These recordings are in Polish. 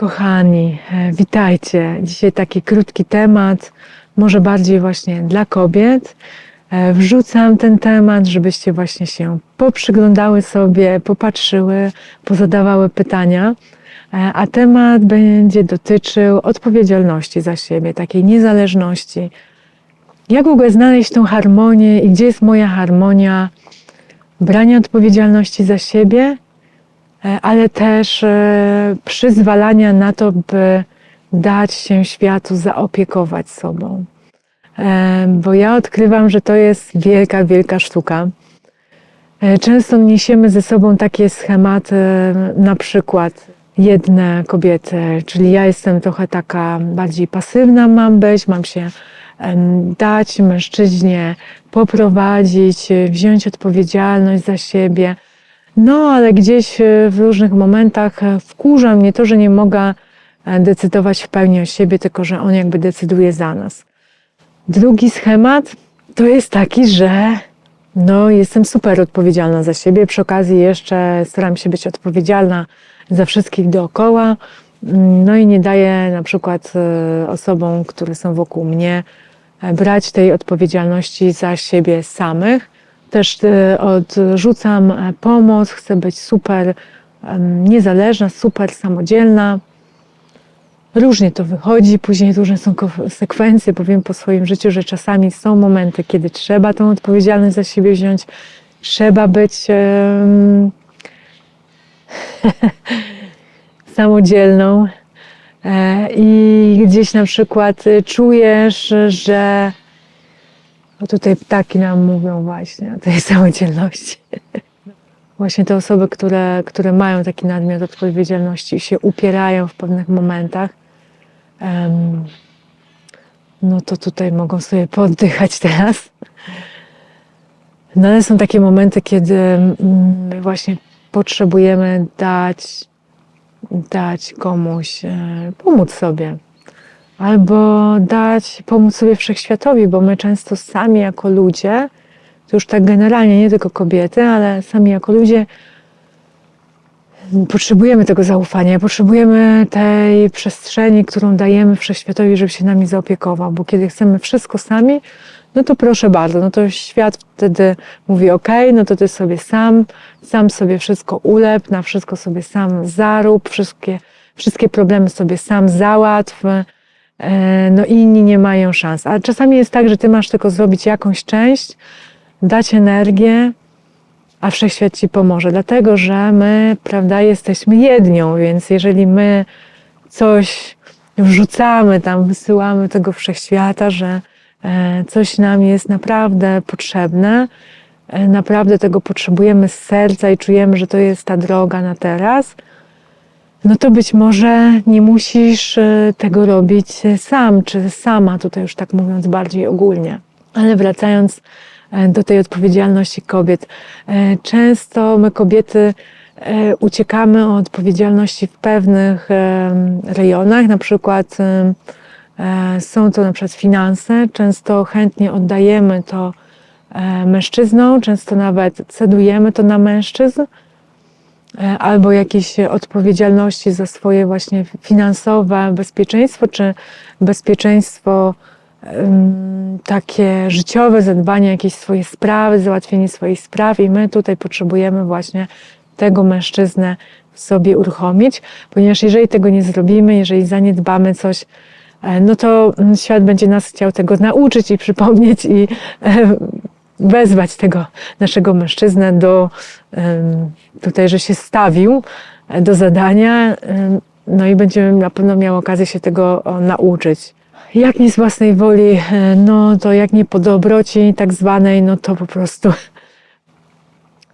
Kochani, e, witajcie. Dzisiaj taki krótki temat, może bardziej właśnie dla kobiet. E, Wrzucam ten temat, żebyście właśnie się poprzyglądały sobie, popatrzyły, pozadawały pytania. E, A temat będzie dotyczył odpowiedzialności za siebie, takiej niezależności. Jak w ogóle znaleźć tą harmonię i gdzie jest moja harmonia brania odpowiedzialności za siebie, ale też e, przyzwalania na to, by dać się światu zaopiekować sobą. E, Bo ja odkrywam, że to jest wielka, wielka sztuka. E, Często niesiemy ze sobą takie schematy, na przykład jedne kobiety, czyli ja jestem trochę taka bardziej pasywna, mam być, mam się dać mężczyźnie, poprowadzić, e, wziąć odpowiedzialność za siebie. No, ale gdzieś e, w różnych momentach e, wkurza mnie to, że nie mogę e, decydować w pełni o siebie, tylko że on jakby decyduje za nas. Drugi schemat to jest taki, że no, jestem super odpowiedzialna za siebie. Przy okazji jeszcze staram się być odpowiedzialna za wszystkich dookoła. Mm, No i nie daję na przykład osobom, które są wokół mnie, brać tej odpowiedzialności za siebie samych. Też e, odrzucam e, pomoc, chcę być super niezależna, super samodzielna. Różnie to wychodzi, później różne są konsekwencje. Powiem po swoim życiu, że czasami są momenty, kiedy trzeba tą odpowiedzialność za siebie wziąć, trzeba być em, samodzielną. E, I gdzieś na przykład czujesz, że o tutaj ptaki nam mówią właśnie o tej samodzielności. Właśnie te osoby, które, które mają taki nadmiar odpowiedzialności i się upierają w pewnych momentach, em, no to tutaj mogą sobie poddychać teraz. No ale są takie momenty, kiedy mm, właśnie potrzebujemy dać, dać komuś, e, pomóc sobie. Albo dać, pomóc sobie wszechświatowi, bo my często sami jako ludzie, to już tak generalnie, nie tylko kobiety, ale sami jako ludzie potrzebujemy tego zaufania, potrzebujemy tej przestrzeni, którą dajemy wszechświatowi, żeby się nami zaopiekował, bo kiedy chcemy wszystko sami, no to proszę bardzo, no to świat wtedy mówi ok, no to ty sobie sam, sam sobie wszystko ulep, na wszystko sobie sam zarób, wszystkie, wszystkie problemy sobie sam załatw, no i inni nie mają szans. A czasami jest tak, że ty masz tylko zrobić jakąś część, dać energię, a wszechświat ci pomoże, dlatego że my, prawda, jesteśmy jednią, więc jeżeli my coś wrzucamy tam, wysyłamy tego wszechświata, że e, coś nam jest naprawdę potrzebne, e, naprawdę tego potrzebujemy z serca i czujemy, że to jest ta droga na teraz, no to być może nie musisz e, tego robić sam czy sama, tutaj już tak mówiąc bardziej ogólnie. Ale wracając e, do tej odpowiedzialności kobiet, często my kobiety uciekamy od odpowiedzialności w pewnych rejonach, na przykład są to na przykład finanse, często chętnie oddajemy to mężczyznom, często nawet cedujemy to na mężczyzn, albo jakieś odpowiedzialności za swoje właśnie finansowe bezpieczeństwo, czy bezpieczeństwo takie życiowe, zadbanie jakieś swoje sprawy, załatwienie swoich spraw. I my tutaj potrzebujemy właśnie tego mężczyznę w sobie uruchomić, ponieważ jeżeli tego nie zrobimy, jeżeli zaniedbamy coś, e, no to mm, świat będzie nas chciał tego nauczyć i przypomnieć i e, wezwać tego naszego mężczyznę do tutaj, że się stawił e, do zadania, no i będziemy na pewno miał okazję się tego nauczyć. Jak nie z własnej woli, e, no to jak nie po dobroci tak zwanej, no to po prostu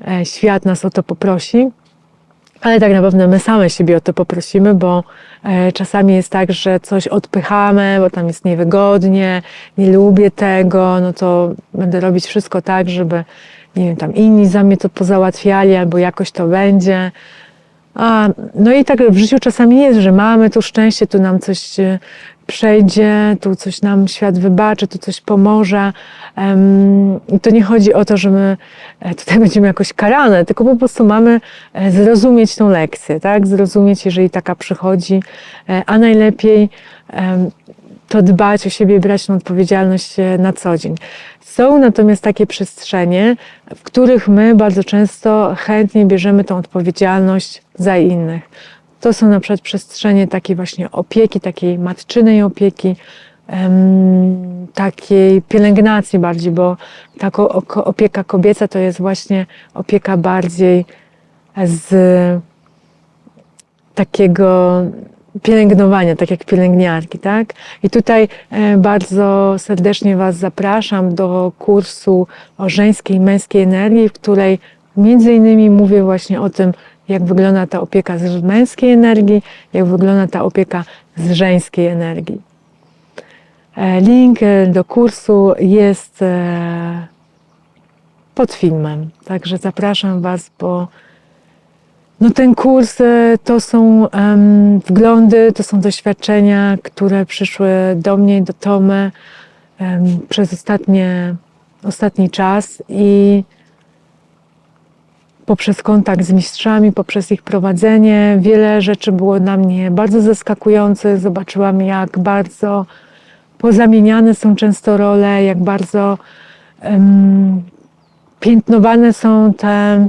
e, świat nas o to poprosi. Ale tak naprawdę my same siebie o to poprosimy, bo e, czasami jest tak, że coś odpychamy, bo tam jest niewygodnie, nie lubię tego, no to będę robić wszystko tak, żeby nie wiem, tam inni za mnie to pozałatwiali, albo jakoś to będzie. A, no i tak w życiu czasami jest, że mamy tu szczęście, tu nam coś, e, przejdzie, tu coś nam świat wybaczy, tu coś pomoże. To nie chodzi o to, że my e, tutaj będziemy jakoś karane, tylko po prostu mamy e, zrozumieć tą lekcję, tak? Zrozumieć, jeżeli taka przychodzi, e, a najlepiej to dbać o siebie, brać tą odpowiedzialność na co dzień. Są natomiast takie przestrzenie, w których my bardzo często chętnie bierzemy tą odpowiedzialność za innych. To są na przykład przestrzenie takiej właśnie opieki, takiej matczynej opieki, takiej pielęgnacji bardziej, bo oko- opieka kobieca to jest właśnie opieka bardziej z takiego pielęgnowania, tak jak pielęgniarki, tak? I tutaj e, bardzo serdecznie Was zapraszam do kursu o żeńskiej i męskiej energii, w której między innymi mówię właśnie o tym, jak wygląda ta opieka z męskiej energii, jak wygląda ta opieka z żeńskiej energii. E, Link e, do kursu jest e, pod filmem, także zapraszam Was, bo no ten kurs to są wglądy, to są doświadczenia, które przyszły do mnie, do Tomy przez ostatnie, ostatni czas i poprzez kontakt z mistrzami, poprzez ich prowadzenie, wiele rzeczy było dla mnie bardzo zaskakujących. Zobaczyłam, jak bardzo pozamieniane są często role, jak bardzo em, piętnowane są te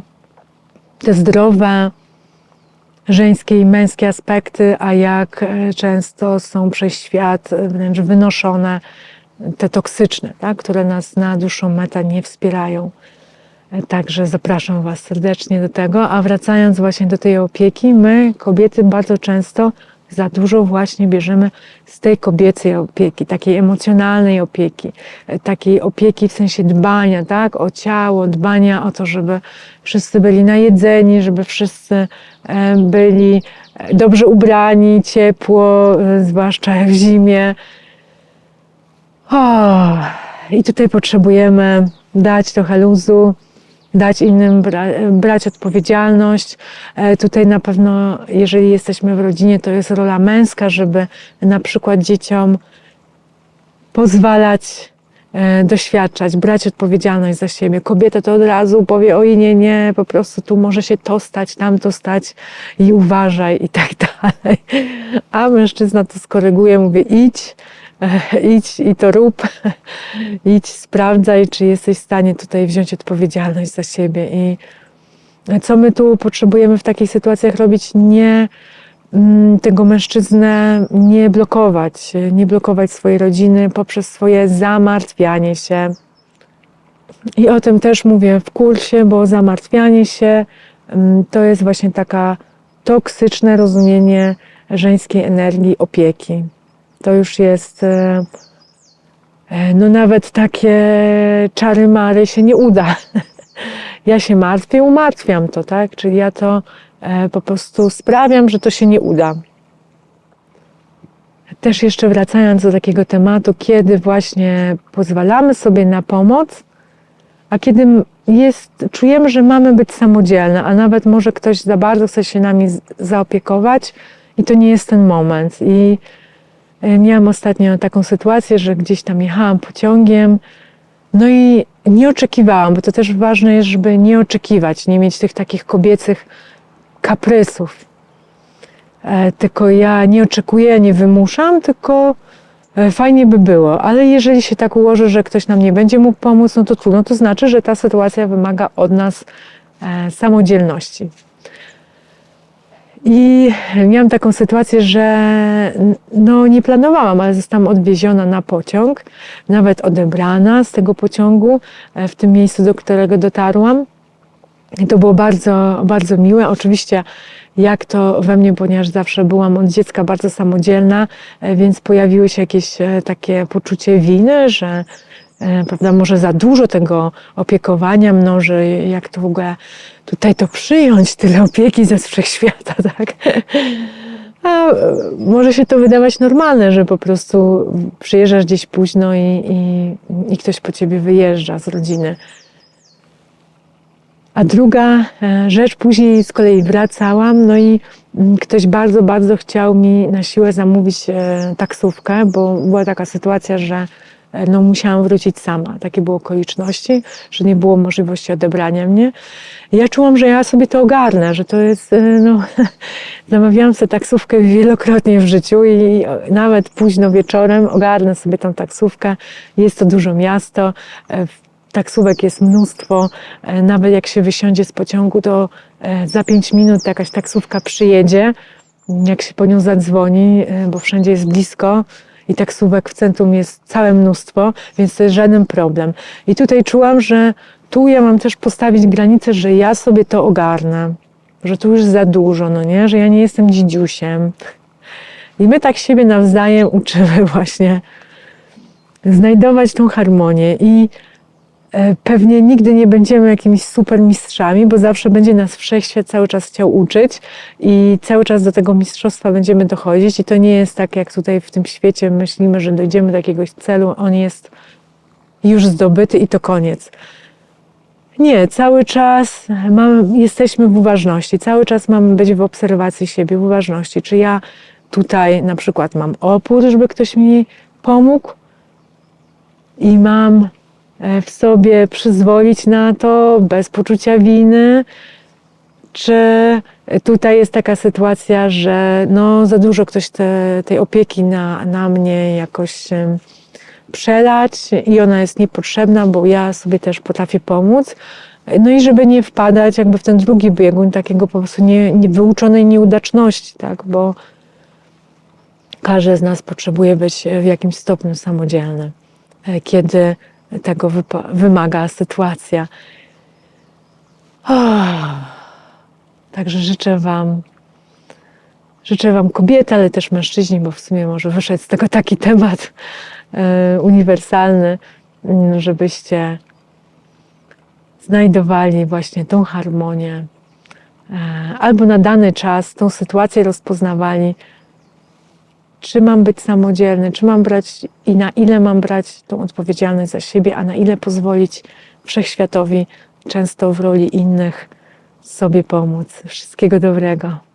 te zdrowe żeńskie i męskie aspekty, a jak e, często są przez świat wręcz wynoszone te toksyczne, tak, które nas na dłuższą metę nie wspierają. Także zapraszam Was serdecznie do tego. A wracając właśnie do tej opieki, my, kobiety, bardzo często za dużo właśnie bierzemy z tej kobiecej opieki, takiej emocjonalnej opieki, takiej opieki w sensie dbania, tak, o ciało, dbania o to, żeby wszyscy byli najedzeni, żeby wszyscy e, byli e, dobrze ubrani, ciepło, e, zwłaszcza w zimie. O, I tutaj potrzebujemy dać trochę luzu, dać innym bra brać odpowiedzialność. E, Tutaj na pewno, jeżeli jesteśmy w rodzinie, to jest rola męska, żeby na przykład dzieciom pozwalać e, doświadczać, brać odpowiedzialność za siebie. Kobieta to od razu powie, oj nie, nie, po prostu tu może się to stać, tamto stać i uważaj i tak dalej. A mężczyzna to skoryguje, mówi idź, idź i to rób, idź, sprawdzaj, czy jesteś w stanie tutaj wziąć odpowiedzialność za siebie i co my tu potrzebujemy w takich sytuacjach robić? Nie mm, tego mężczyznę nie blokować, nie blokować swojej rodziny poprzez swoje zamartwianie się. I o tym też mówię w kursie, bo zamartwianie się mm, to jest właśnie taka toksyczne rozumienie żeńskiej energii opieki. To już jest, e, e, no nawet takie czary mary się nie uda. Ja się martwię, umartwiam to, tak? Czyli ja to e, po prostu sprawiam, że to się nie uda. Też jeszcze wracając do takiego tematu, kiedy właśnie pozwalamy sobie na pomoc, a kiedy jest, czujemy, że mamy być samodzielne, a nawet może ktoś za bardzo chce się nami zaopiekować i to nie jest ten moment. I miałam ostatnio taką sytuację, że gdzieś tam jechałam pociągiem, no i nie oczekiwałam, bo to też ważne jest, żeby nie oczekiwać, nie mieć tych takich kobiecych kaprysów. E, Tylko ja nie oczekuję, nie wymuszam, tylko e, fajnie by było. Ale jeżeli się tak ułoży, że ktoś nam nie będzie mógł pomóc, no to trudno. To znaczy, że ta sytuacja wymaga od nas e, samodzielności. I miałam taką sytuację, że no nie planowałam, ale zostałam odwieziona na pociąg, nawet odebrana z tego pociągu e, w tym miejscu, do którego dotarłam. I to było bardzo, bardzo miłe. Oczywiście, jak to we mnie, ponieważ zawsze byłam od dziecka bardzo samodzielna, e, więc pojawiły się jakieś e, takie poczucie winy, że prawda, może za dużo tego opiekowania mną, że jak to w ogóle tutaj to przyjąć, tyle opieki ze wszechświata, tak? A e, może się to wydawać normalne, że po prostu przyjeżdżasz gdzieś późno i, i, i ktoś po ciebie wyjeżdża z rodziny. A druga e, rzecz, później z kolei wracałam, no i mm, ktoś bardzo, bardzo chciał mi na siłę zamówić e, taksówkę, bo była taka sytuacja, że e, no, musiałam wrócić sama. Takie były okoliczności, że nie było możliwości odebrania mnie. Ja czułam, że ja sobie to ogarnę, że to jest, e, no, zamawiałam sobie taksówkę wielokrotnie w życiu i nawet późno wieczorem ogarnę sobie tą taksówkę. Jest to duże miasto, e, taksówek jest mnóstwo. E, Nawet jak się wysiądzie z pociągu, to e, za 5 minut jakaś taksówka przyjedzie, jak się po nią zadzwoni, e, bo wszędzie jest blisko i taksówek w centrum jest całe mnóstwo, więc to jest żaden problem. I tutaj czułam, że tu ja mam też postawić granicę, że ja sobie to ogarnę, że tu już za dużo, no nie, że ja nie jestem dzidziusiem. I my tak siebie nawzajem uczymy właśnie znajdować tą harmonię i pewnie nigdy nie będziemy jakimiś super mistrzami, bo zawsze będzie nas wszechświat cały czas chciał uczyć i cały czas do tego mistrzostwa będziemy dochodzić i to nie jest tak jak tutaj w tym świecie myślimy, że dojdziemy do jakiegoś celu, on jest już zdobyty i to koniec. Nie, cały czas mamy, jesteśmy w uważności, cały czas mamy być w obserwacji siebie, w uważności. Czy ja tutaj na przykład mam opór, żeby ktoś mi pomógł i mam e, w sobie przyzwolić na to bez poczucia winy, czy tutaj jest taka sytuacja, że no, za dużo ktoś te, tej opieki na, na mnie jakoś przelać i ona jest niepotrzebna, bo ja sobie też potrafię pomóc. No i żeby nie wpadać jakby w ten drugi biegun takiego po prostu nie, nie wyuczonej nieudaczności, tak, bo każdy z nas potrzebuje być w jakimś stopniu samodzielny, e, kiedy tego wymaga sytuacja. Oh. Także życzę Wam, życzę Wam kobiety, ale też mężczyźni, bo w sumie może wyszedł z tego taki temat e, uniwersalny, mm, żebyście znajdowali właśnie tą harmonię, e, albo na dany czas tą sytuację rozpoznawali, czy mam być samodzielny, czy mam brać i na ile mam brać tą odpowiedzialność za siebie, a na ile pozwolić wszechświatowi, często w roli innych, sobie pomóc. Wszystkiego dobrego.